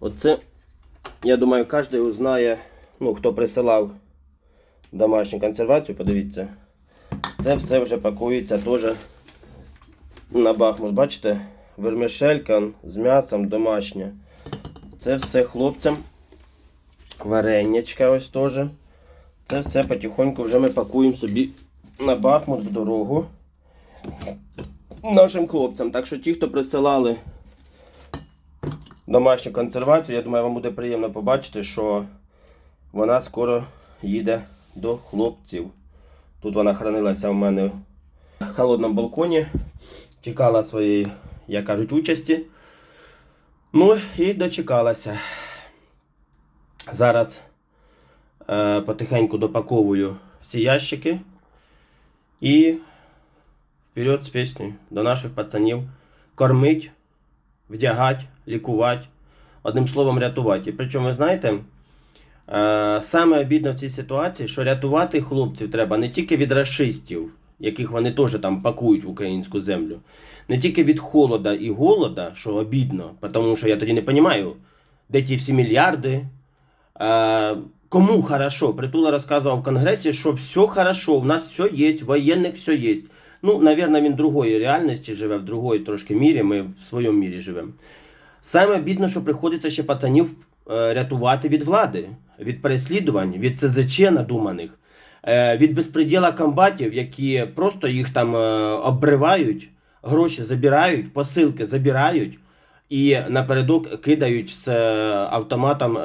Оце, я думаю, кожен узнає, ну, хто присилав домашню консервацію, подивіться. Це все вже пакується теж на Бахмут. Бачите? Вермишелька з м'ясом домашня. Це все хлопцям. Варенячка ось теж. Це все потихоньку вже ми пакуємо собі на Бахмут в дорогу. Нашим хлопцям. Так що ті, хто присилали домашню консервацію, я думаю, вам буде приємно побачити, що вона скоро їде до хлопців. Тут вона хранилася в мене в холодному балконі, чекала своєї, як кажуть, участі. Ну і дочекалася. Зараз е, потихеньку допаковую всі ящики і вперед з піснею до наших пацанів. Кормить, вдягать, лікувати, одним словом, рятувати. І причому, ви знаєте, е, саме обідно в цій ситуації, що рятувати хлопців треба не тільки від расистів, яких вони теж там пакують в українську землю, не тільки від холода і голода, що обідно, тому що я тоді не розумію, де ті всі мільярди. Е, кому хорошо? Притула розказував в Конгресі, що все хорошо, у нас все є, воєнних все є. Ну, наверное, він другої реальності живе, в другої трошки мірі, ми в своєму мірі живемо. Саме бідно, що приходиться ще пацанів е, рятувати від влади, від переслідувань, від СЗЧ надуманих, е, від безпреділа комбатів, які просто їх там е, обривають, гроші забирають, посилки забирають і напередок кидають з автоматом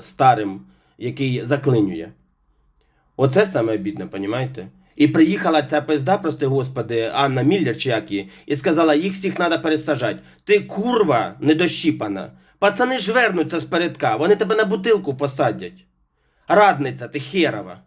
старим, який заклинює. Оце саме бідне, понімаєте? І приїхала ця пизда, прости господи, Анна Міллер чи як її, і сказала, їх всіх треба пересажати. Ти курва недощіпана. Пацани ж вернуться з передка, вони тебе на бутилку посадять. Радниця, ти херова.